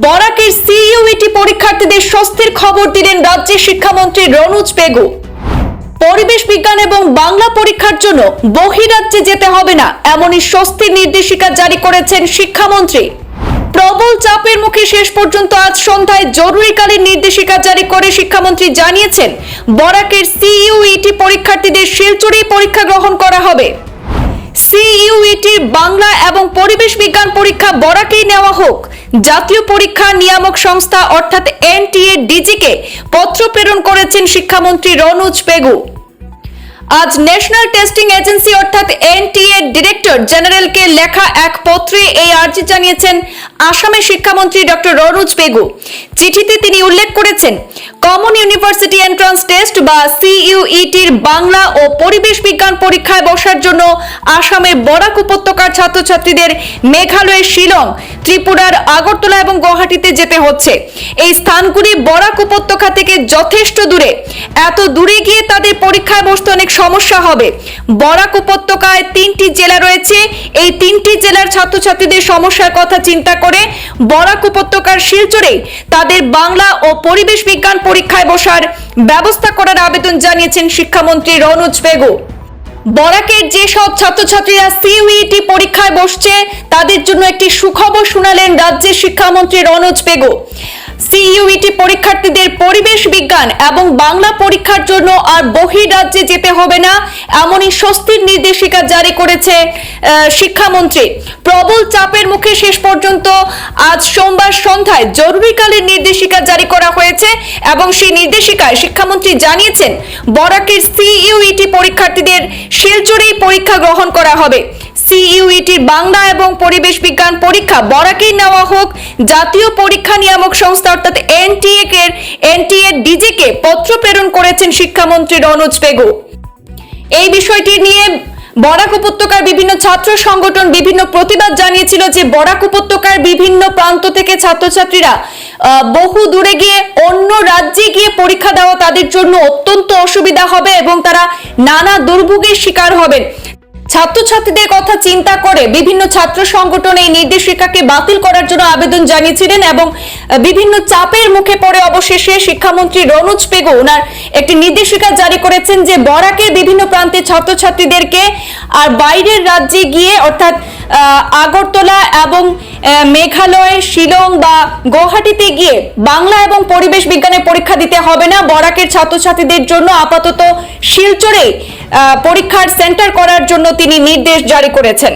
বরাকের CUET পরীক্ষার্থীদের স্বস্তির খবর দিলেন রাজ্যের শিক্ষামন্ত্রী রনুজ পেগু পরিবেশ বিজ্ঞান এবং বাংলা পরীক্ষার জন্য বহিরাজ্যে যেতে হবে না, এমনই স্বস্তির নির্দেশিকা জারি করেছেন শিক্ষামন্ত্রী। প্রবল চাপের মুখে শেষ পর্যন্ত আজ সন্ধ্যায় জরুরিকালীন নির্দেশিকা জারি করে শিক্ষামন্ত্রী জানিয়েছেন, বরাকের সিইউইটি পরীক্ষার্থীদের শিলচরেই পরীক্ষা গ্রহণ করা হবে। সিইউইটির বাংলা এবং পরিবেশ বিজ্ঞান পরীক্ষা বরাকেই নেওয়া হোক। জাতীয় পরীক্ষা নিয়ামক সংস্থা অর্থাৎ এনটিএ ডিজিকে পত্র প্রেরণ করেছেন শিক্ষামন্ত্রী রনুজ পেগু আজ ন্যাশনাল টেস্টিং এজেন্সি অর্থাৎ এনটিএ ডিরেক্টর জেনারেলকে লেখা এক পত্রে এই আর্জি জানিয়েছেন আসামের শিক্ষামন্ত্রী ডক্টর রনুজ পেগু চিঠিতে তিনি উল্লেখ করেছেন কমন ইউনিভার্সিটি এন্ট্রান্স টেস্ট বা সিইউইটির বাংলা ও পরিবেশ বিজ্ঞান পরীক্ষায় বসার জন্য আসামের বরাক উপত্যকার ছাত্রছাত্রীদের মেঘালয়ের শিলং, ত্রিপুরার আগরতলা এবং গুয়াহাটিতে যেতে হচ্ছে। এই স্থানগুলি বরাক উপত্যকা থেকে যথেষ্ট দূরে। এত দূরে গিয়ে তাদের পরীক্ষায় বসতে অনেক সমস্যা হবে। বরাক উপত্যকায় তিনটি জেলা রয়েছে। এই তিনটি জেলার ছাত্রছাত্রীদের সমস্যার কথা চিন্তা করে বরাক উপত্যকার শিলচরে তাদের বাংলা ও পরিবেশ বিজ্ঞান পরীক্ষায় বসার ব্যবস্থা করার আবেদন জানিয়েছেন শিক্ষামন্ত্রী রনুজ বেগো। বরাকের যেসব ছাত্রছাত্রীরা সিইউইটি পরীক্ষায় বসছে, তাদের জন্য একটি সুখবর শোনালেন রাজ্যের শিক্ষামন্ত্রী রনোজ পেগু সিইউইটি পরীক্ষার্থীদের পরিবেশ বিজ্ঞান এবং বাংলা পরীক্ষার জন্য আর বহিরাজ্যে যেতে হবে না, এমনই স্বস্তির নির্দেশিকা জারি করেছে শিক্ষামন্ত্রী। প্রবল চাপের মুখে শেষ পর্যন্ত আজ সোমবার সন্ধ্যায় জরুরিকালীন নির্দেশিকা জারি করা হয়েছে এবং সেই নির্দেশিকায় শিক্ষামন্ত্রী জানিয়েছেন, বরাকের সিইউইটি পরীক্ষার্থীদের শিলচরেই পরীক্ষা গ্রহণ করা হবে। সিইউইটির বাংলা এবং পরিবেশ বিজ্ঞান পরীক্ষা বরাকেই নেওয়া হোক, জাতীয় পরীক্ষা নিয়ামক সংস্থা অর্থাৎ এনটিএ এর এনটিএ ডিজিকে পত্র প্রেরণ করেছেন শিক্ষামন্ত্রী রনোজ পেগু এই বিষয়টি নিয়ে বরাক উপত্যকার বিভিন্ন ছাত্র সংগঠন বিভিন্ন প্রতিবাদ জানিয়েছিল যে বরাক উপত্যকার বিভিন্ন প্রান্ত থেকে ছাত্রছাত্রীরা বহু দূরে গিয়ে অন্য রাজ্যে গিয়ে পরীক্ষা দেওয়া তাদের জন্য অত্যন্ত অসুবিধা হবে এবং তারা নানা দুর্ভোগের শিকার হবেন। ছাত্রছাত্রীদের কথা চিন্তা করে বিভিন্ন ছাত্র সংগঠন এই নির্দেশিকাকে বাতিল করার জন্য আবেদন জানিয়েছিলেন এবং বিভিন্ন চাপের মুখে পড়ে অবশেষে শিক্ষামন্ত্রী রনুজ পেগু ওনার একটি নির্দেশিকা জারি করেছেন যে বরাকে বিভিন্ন প্রান্তে ছাত্রছাত্রীদেরকে আর বাইরের রাজ্যে গিয়ে অর্থাৎ আগরতলা এবং মেঘালয়, শিলং বা গুয়াহাটিতে গিয়ে বাংলা এবং পরিবেশ বিজ্ঞানে পরীক্ষা দিতে হবে না। বরাকের ছাত্রছাত্রীদের জন্য আপাতত শিলচরে পরীক্ষার সেন্টার করার জন্য তিনি নির্দেশ জারি করেছেন।